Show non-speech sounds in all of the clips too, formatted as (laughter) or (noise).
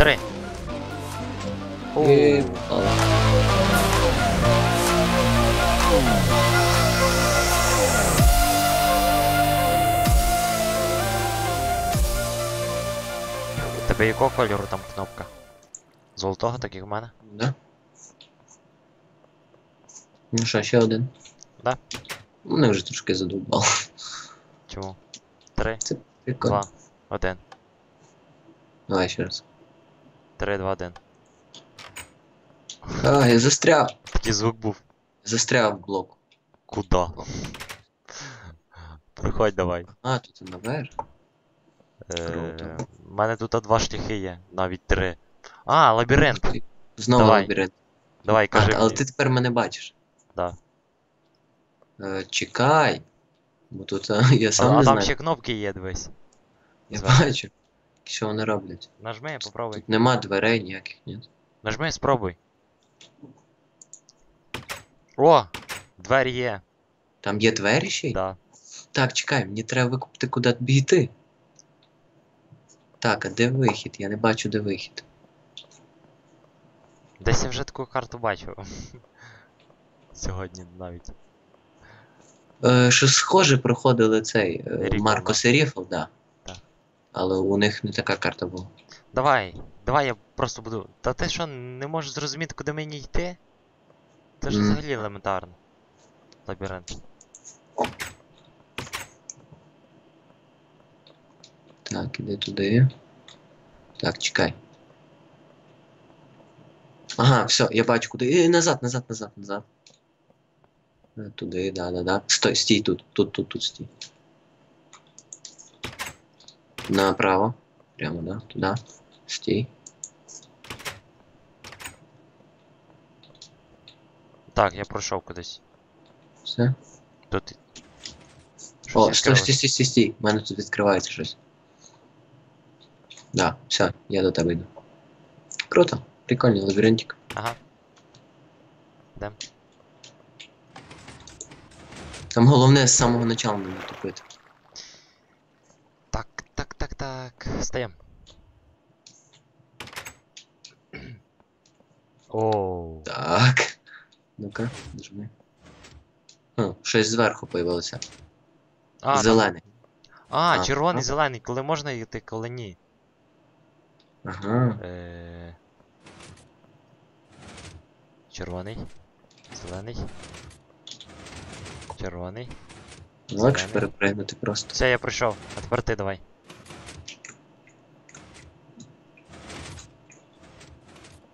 Три. І. Тебе якого кольору там кнопка? Золотого, так як в мене? Да? Ну що, ще один? Да. Мене вже трошки задовбало. Чому? Три, Прикольно. два, один. Давай ще раз. Три, два, один. А, я застряв. Такий звук був. Застряв в блоку. Куда? Приходь давай. А, тут і наверх. Е, Круто. У мене тут два шляхи є, навіть три. А, лабіринт. Знову Давай, лабіринт. Давай, А, кажи. але мені. ти тепер мене бачиш. Да. Е, чекай. Бо тут а, я сам а не там знаю. ще кнопки є, дивись. Я зверху. бачу. Що вони роблять? Нажми, попробуй. Тут нема дверей ніяких, ні. Нажми, спробуй. О! Двері є. Там є двері ще й? Да. Так, чекай, мені треба викупити, куди тобі йти. Так, а де вихід? Я не бачу, де вихід. Десь я вже таку карту бачив. (laughs) Сьогодні навіть. Е, що схоже проходили цей е, Ріфл, Марко да. Серіфл, да. Але у них не така карта була. Давай, давай я просто буду. Та ти що, не можеш зрозуміти, куди мені йти? Це ж Мгм. взагалі елементарно. Лабіринт. Так, іди туди. Так, чекай. Ага, все, я бачу куди. Е, назад, назад, назад, назад. Е, Туди, да, да, да. Стой, стій тут, тут, тут, тут стій. Направо. Прямо, да, туди. Стій. Так, я пройшов кудись. Все. Тут. щось О, стой, стій, стій, стій, стій. У мене тут відкривається щось. Да, все, я до тебе йду. Круто, прикольний лабіринтик. Ага. Йдем. Там головне з самого начала не натупити. Так, так, так, так. Стаєм. Оу. Так. Ну-ка, нажми. О, щось зверху появилося. А, Зелений. А, А, червоний, а. зелений, коли можна йти, коли ні. Ага. Е... Червоний. Зелений. Червоний. Легше Зелений. перепригнути просто. Все, я пройшов. А тепер ти давай.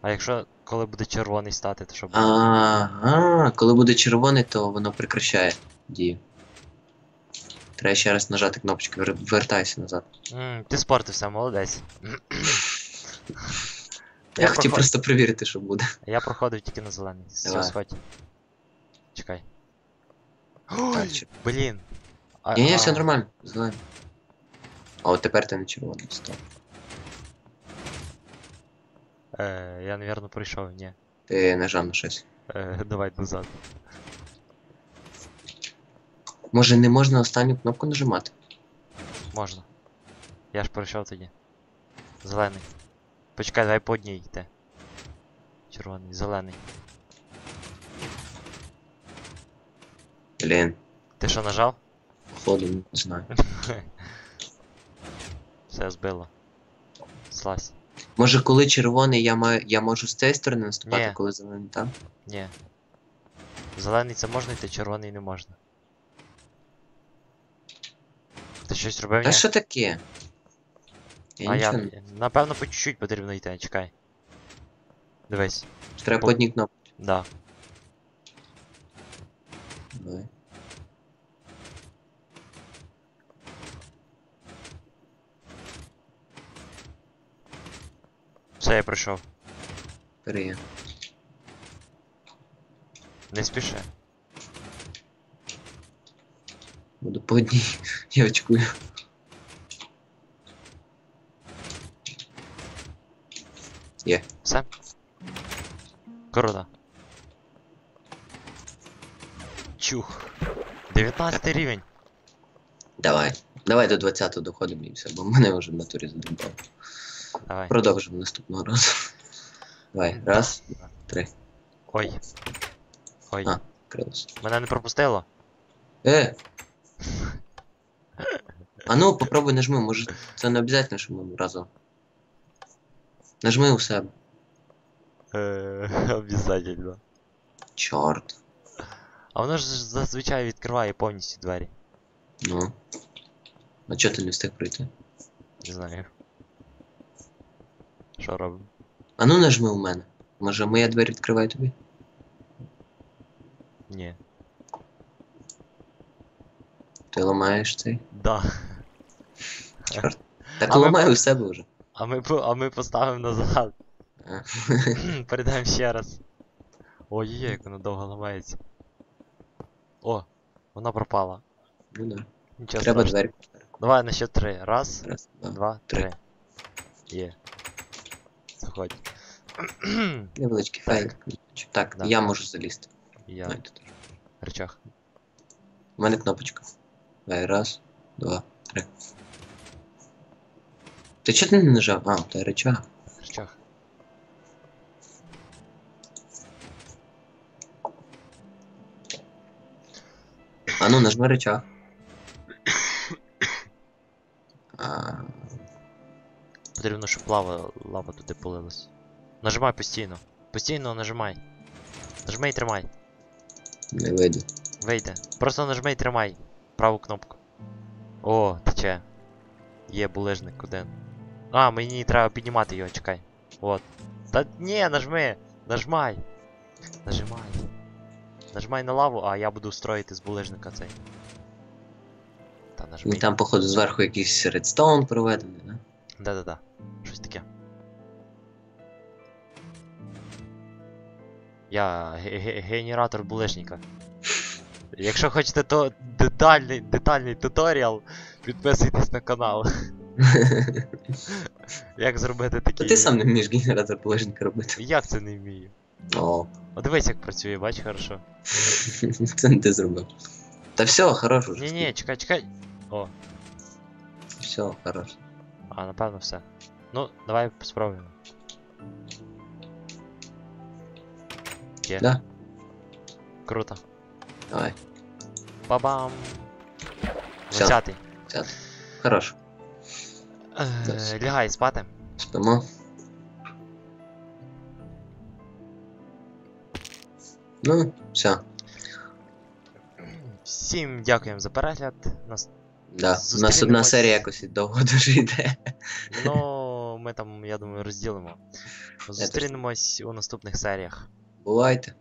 А якщо коли буде червоний стати, то що буде? Ага, коли буде червоний, то воно прекращає дію. Треба ще раз нажати кнопочку, вертайся назад. М, ти спортився, молодець. Я, хотів проход- просто перевірити, що буде. Я проходив тільки на зелений. Все, сходь. Чекай. Ой, чи- блін. Ні, ні, все нормально, зелений. А от тепер ти не червоний став. Е, я, напевно, пройшов, ні. Ти нажав на щось. Е, давай назад. Може не можна останню кнопку нажимати? Можна. Я ж пройшов тоді. Зелений. Почекай, давай по одній йти. Червоний, зелений. Блін, Ти що нажав? походу, не знаю. (laughs) Все збило. Слазь. Може, коли червоний, я маю. я можу з цієї сторони наступати, Ні. коли зелений там? Ні. Зелений це можна йти, червоний не можна. Ти щось робив? Та Ні? що таке? Я а я. не. Напевно, по чуть-чуть потрібно йти, чекай. Дивись. Треба по- по одній кнопці. Да. Давай. Все, я пройшов. Бери. Не спіши. Буду по одній. Я очкую. Є. Все? Круто. Чух. 19 рівень. Давай. Давай до 20 доходимо і все, бо мене вже в натурі задумало. Давай. Продовжимо наступного разу. Давай, раз, три. Ой. Ой. А. Крилось. Мене не пропустило? Е! А ну, попробуй нажми, може це не обов'язково, що ми разом. Нажми у себе. Е, Обязательно. (laughs) Чорт. А воно ж зазвичай відкриває повністю двері. Ну. А чого ти не встиг пройти? Не знаю. Що робимо? А ну нажми у мене. Може моя двері відкриває тобі? Ні. Ти ламаєш цей? Да. Чорт. Так А ми- у себе вже. А ми, по- а ми поставимо назад. А. (clears throat) Передаємо ще раз. Ой-ой, як воно довго ламається. О, вона пропала. Ну да. Нічого Треба страшного. двері. Давай на счет три. Раз, Раз, два. два, три. три. Є. Заходь. Невеличкий файл. Так, Да. я можу залізти. Я Давай тут. речах. У мене кнопочка. Давай, раз, два, три. Ти чого ти не нажав? А, ти речах. Речах. А ну нажми речах. А, Потрібно, щоб лава, лава туди полилась. Нажимай постійно. Постійно нажимай. Нажми і тримай. не вийде. Вийде. Просто нажми і тримай. Праву кнопку. О, тече. Є булежник один. А, мені треба піднімати його, чекай. От. Та ні, нажми! Нажмай! Нажимай. Нажимай на лаву, а я буду строїти з булежника цей. Та нажми. Ну там, походу, зверху якийсь редстоун проведений, да? Да-да-да. Щось таке. Я ге- ге- генератор булежника. Якщо хочете то детальний, детальний туторіал, підписуйтесь на канал. (laughs) Як зробити Та такий. ти сам не вмієш генератор положника робити. Як це не вмію? О, О, дивись, як працює, бач, хорошо. (laughs) це не ти зробив. Та все, хорош уже. Ні, ні, чекай, чекай. О, Все, хорош. а напевно все. Ну, давай спробуємо. Є. Да. Круто. Давай. Бабам! Всё. Двадцятий. Хорош. Е, Лягай спати. Спимо. Ну, все. Всім дякуємо за перегляд. Нас... Да. У нас одна серія якось і довго (laughs) дуже йде. Ну, ми там, я думаю, розділимо. Зустрінемось у наступних серіях. Бувайте.